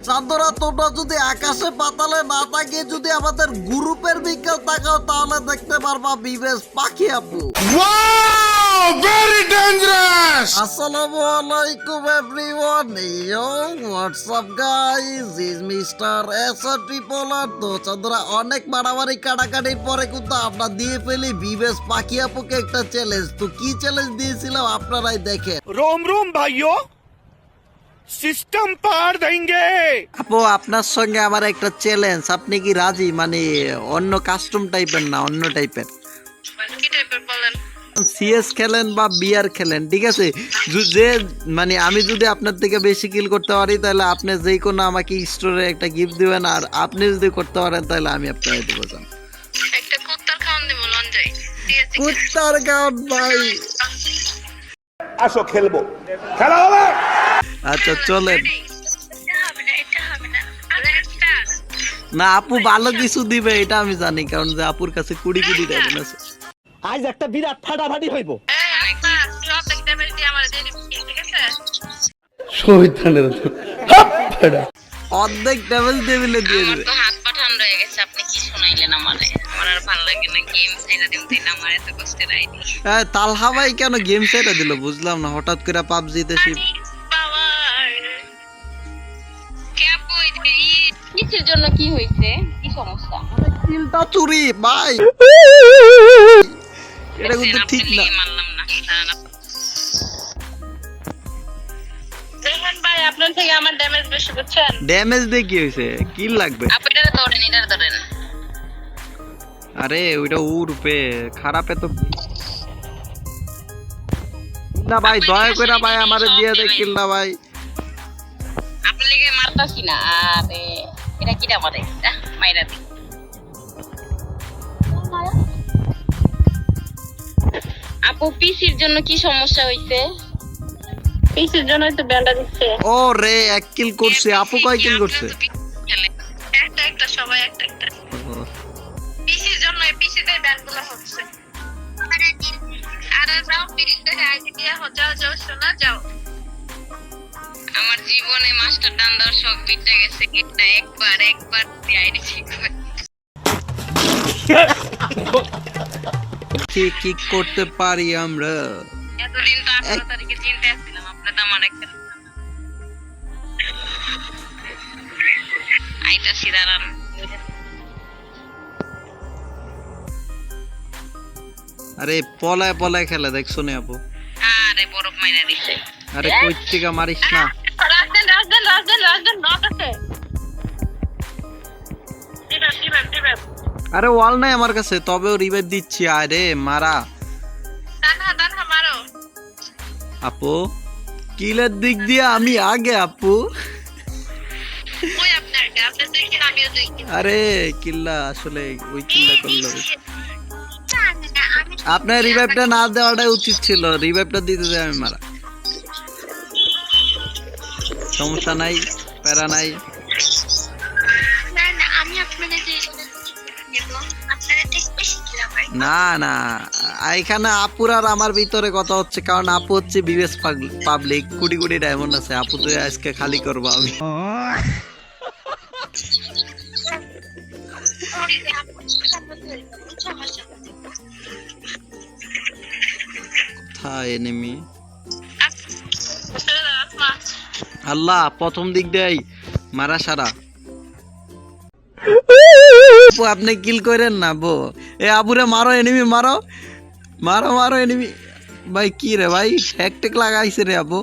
চাঁদরা তোমরা যদি আকাশে পাতালে না তাকিয়ে যদি আমাদের গ্রুপের দিকে তাকাও তাহলে দেখতে পারবা বিবেশ পাখি আপু। Young WhatsApp is mister S আর তো অনেক মারামারি পরে কিন্তু দিয়ে ফেলি পাখি আপুকে একটা চ্যালেঞ্জ তো কি চ্যালেঞ্জ দিয়েছিলাম আপনারাই দেখেন। রোম রোম ভাইও সিস্টেম পার দেঙ্গে। আপু আপনার সঙ্গে আমার একটা চ্যালেঞ্জ আপনি কি রাজি? মানে অন্য কাস্টম টাইপের না অন্য টাইপের কি টাইপের সিএস খেলেন বা বিআর খেলেন ঠিক আছে? যে মানে আমি যদি আপনার থেকে বেশি কিল করতে পারি তাহলে আপনি যে কোনো আমাকে স্টোরে একটা গিফট দিবেন আর আপনি যদি করতে পারেন তাহলে আমি আপনাকে দেবো যান কুত্তার খাওয়ান ভাই। আসো খেলব। খেলা হবে! আচ্ছা চলেন। না আপু ভালো কিছু দিবে এটা আমি জানি কারণ যে আপুর কাছে কুড়ি কুড়ি টাকা আছে। আজ একটা বিরাট ফাটাফাটি হইব। ঠিক আছে? অর্ধেক টেবিলে দিয়ে দিবে। হাত পা ঠান্ডা হয়ে গেছে আপনি কি শোনাইলেন আমারে? আমার আর ভালো লাগে না গেম ছাইরা দিম তাই না আমার এত কষ্টের আইডি হ্যাঁ তালহা ভাই কেন গেম সেটা দিল? বুঝলাম না হঠাৎ করে পাবজিতে সে কি হইছে কি সমস্যা? কিলটা চুরি ভাই। এটা কিন্তু ঠিক না। মানলাম আপনার থেকে আমার ড্যামেজ বেশি বুঝছেন? ড্যামেজ দিয়ে কি হয়েছে? কিল লাগবে? আপু এটারে ধরেন এটারে ধরেন। আরে ওইটা উড়বে খারাপে তো না ভাই দয়া করে ভাই আমারে দিয়ে দে কিল না ভাই। আপনার লিগে মারতাছি না আরে। এটা কিটা মারে আহ, মাইরা দি। আপু পিসির জন্য কি সমস্যা হইছে? পিসির জন্য তো ব্যান্ডা দিচ্ছে। ও রে এক কিল করছে। আপু কয় কিল করছে? একটা একটা সবাই একটা একটা। পিসির জন্য পিসিতে ব্যান্ডগুলো হচ্ছে। আরে যাও পিসিতে আইডি দিয়া যাও যাও শোনা যাও। জীবনে মাস্টার ডান দেওয়ার শখ মিটে গেছে কিনা একবার একবার আইডি ঠিক কি কি করতে পারি আমরা? এতদিন তো আঠারো তারিখে চিন্তা আসছিলাম আপনার আমার একটা আইটা সিদারান আরে পলায় পলায় খেলা দেখছ নি আপু? আরে বরফ মাইনা দিছে। আরে কই থেকে মারিস না। নক আছে আরে ওয়াল নাই আমার কাছে তবেও রিভাইভ দিচ্ছি আরে মারা। আপু কিলের দিক দিয়ে আমি আগে আপু। আরে কিল্লা আসলে ওই কিল্লা করল। আপনার রিভাইভটা না দেওয়াটাই উচিত ছিল রিভাইভটা দিতে দেয় আমি মারা। সমস্যা নাই প্যারা নাই না না এখানে আপুর আর আমার ভিতরে কথা হচ্ছে কারণ আপু হচ্ছে বিবেশ পাবলিক কুড়ি কোটি ডায়মন্ড আছে আপু তো আজকে খালি করব আমি কোথায় এনেমি আল্লাহ প্রথম দিক দেয় মারা সারা। আপনি কিল করেন না বো এ আবুরে মারো এনিমি মারো। মারো মারো এনিমি ভাই কি রে ভাই হ্যাক টেক লাগাইছে রে মারো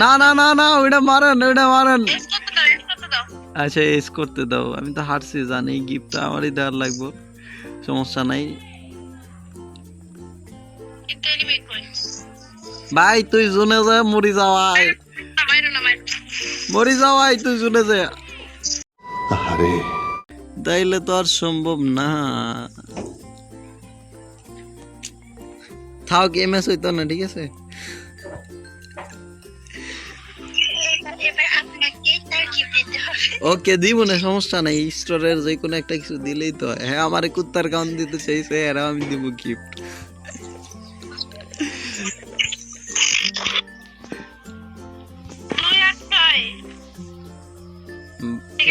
না না না না ওইটা মারেন ওইটা মারেন। আচ্ছা এস করতে দাও। আমি তো হারছি জানি গিফটটা আমারই দেওয়ার লাগবো। সমস্যা নাই। ভাই তুই জুনে যা মরি যাওয়াই। মারো যাওয়াই তুই জুনে যা। তাইলে তো আর সম্ভব না। থাক এমএস হইতো না ঠিক আছে? ওকে দিব না? সমস্যা নাই। স্টোরের যে কোনো একটা কিছু দিলেই তো হ্যাঁ। আমার কুত্তার কাউন্ট দিতে চাইছে এরা আমি দিব গিফট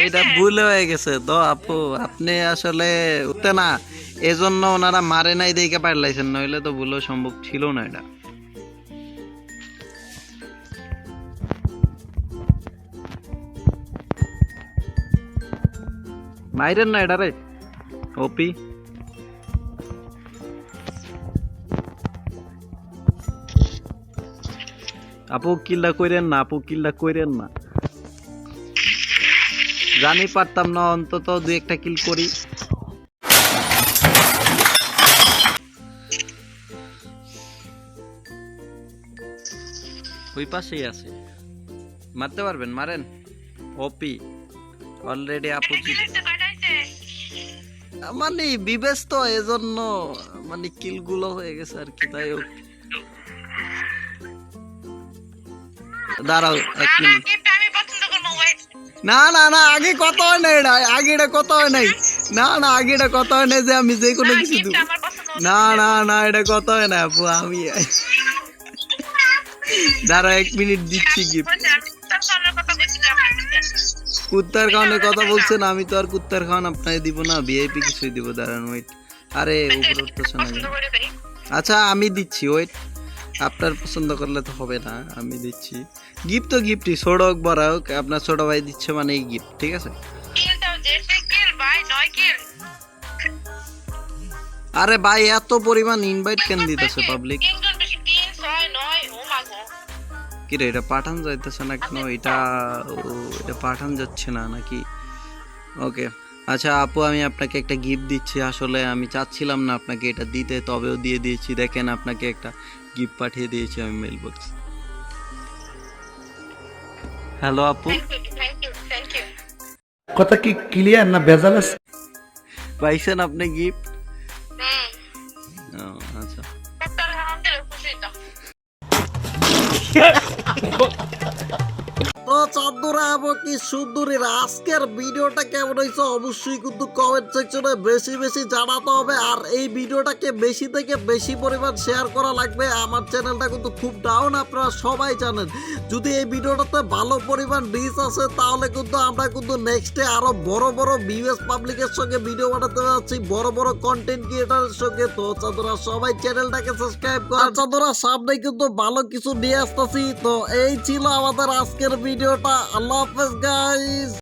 এটা ভুল হয়ে গেছে। তো আপু আপনি আসলে উঠতে না এজন্য ওনারা মারে নাই দেখে পারলাইছেন নইলে তো ভুলও সম্ভব ছিল না এটা। মাইরেন না এটা রে ওপি। আপু কিল্লা কইরেন না আপু কিল্লা কইরেন না। জানি পারতাম না অন্তত দু একটা কিল করি। ওই পাশেই আছে। মারতে পারবেন মারেন। ওপি অলরেডি আপু কি- দেখতে কয়টা হয়েছে মানে বিবেচ তো এজন্য মানে কিলগুলো হয়ে গেছে আর কি তাই হোক। দাঁড়াও এক মিনিট না না না আগে কত হয় না এটা আগে এটা কত হয় নাই। না না আগে এটা কত হয় না যে আমি যে কোনো কিছু দেবো। না না। না এটা কত হয় না আপু আমি দাঁড়া এক মিনিট দিচ্ছি গিফট। কুত্তার খাওয়ানোর কথা বলছেন আমি তো আর কুত্তার খাওয়ান আপনাকে দিব না ভিআইপি কিছুই দিব দাঁড়ান ওয়েট আরে উপরে উঠতেছে না আচ্ছা আমি দিচ্ছি ওয়েট আপনার পছন্দ করলে তো হবে না আমি দিচ্ছি। গিফট তো গিফটই ছোট হোক বড় হোক আপনার ছোট ভাই দিচ্ছে মানে এই গিফট ঠিক আছে? আরে ভাই এত পরিমাণ ইনভাইট কেন দিতেছে পাবলিক কি রে এটা পাঠান যাইতেছে না কেন এটা এটা পাঠান যাচ্ছে না নাকি? ওকে আচ্ছা আপু আমি আপনাকে একটা গিফট দিচ্ছি। আসলে আমি চাচ্ছিলাম না আপনাকে এটা দিতে তবেও দিয়ে দিয়েছি। দেখেন আপনাকে একটা গিফট পাঠিয়ে দিয়েছি আমি মেল বক্স হ্যালো আপু কথা কি ক্লিয়ার না ভেজাল আছে? পাইছেন আপনি গিফট আচ্ছা। চাঁদুরা এবং কি সুন্দরীরা আজকের ভিডিওটা কেমন হয়েছে অবশ্যই কিন্তু কমেন্ট সেকশনে বেশি বেশি জানাতে হবে। আর এই ভিডিওটাকে বেশি থেকে বেশি পরিমাণ শেয়ার করা লাগবে। আমার চ্যানেলটা কিন্তু খুব ডাউন আপনারা সবাই জানেন। যদি এই ভিডিওটাতে ভালো পরিমাণ রিচ আছে তাহলে কিন্তু আমরা কিন্তু নেক্সটে আরও বড় বড় বিএস পাবলিকের সঙ্গে ভিডিও বানাতে যাচ্ছি। বড় বড় কন্টেন্ট ক্রিয়েটারের সঙ্গে। তো চাঁদুরা সবাই চ্যানেলটাকে সাবস্ক্রাইব করে। চাঁদুরা সামনে কিন্তু ভালো কিছু নিয়ে আসতেছি। তো এই ছিল আমাদের আজকের ভিডিওটা আল্লাহ হাফেজ গাইস